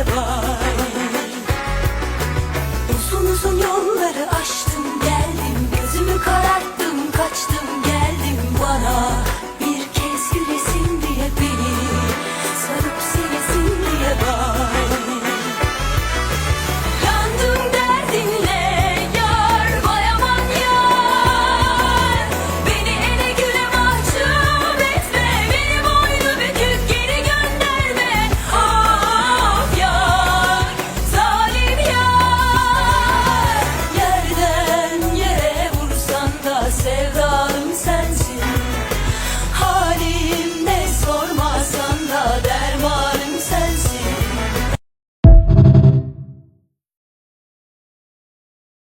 var Uzun uzun yolları aştım